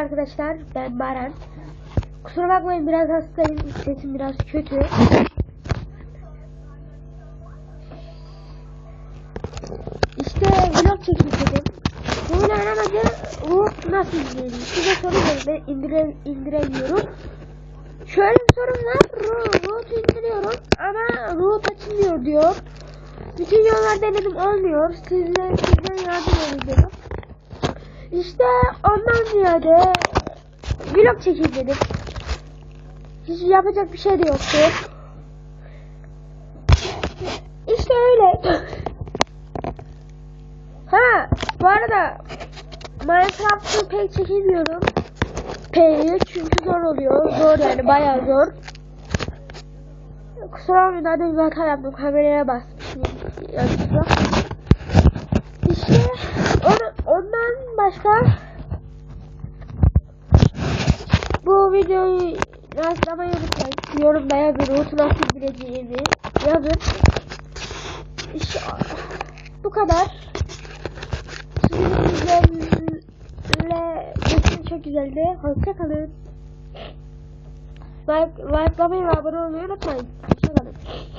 arkadaşlar. Ben Baran. Kusura bakmayın biraz hastayım. Sesim biraz kötü. İşte vlog çekeyim dedim. Bu oyunu oynamaca Root nasıl izlenir? Size soru geldi. İndire, indiremiyorum. Şöyle bir sorun var. Ro- Root indiriyorum ama Root açılmıyor diyor. Bütün yollar denedim olmuyor. Sizden, sizden yardım edin dedim. İşte ondan ziyade vlog çekeyim dedim. Hiç yapacak bir şey de yoktu. İşte öyle. ha bu arada Minecraft'ı pek çekemiyorum. P'yi çünkü zor oluyor. Zor yani bayağı zor. Kusura bakmayın hadi hata yaptım. Kameraya. Yanlışlıkla. İşte onu, başka bu videoyu yazmayı unutmayın. Yorumda yazın. Root'u nasıl bileceğini yazın. İşte bu kadar. Geçim çok güzeldi. Hoşçakalın. Like, likelamayı ve abone olmayı unutmayın. Hoşçakalın.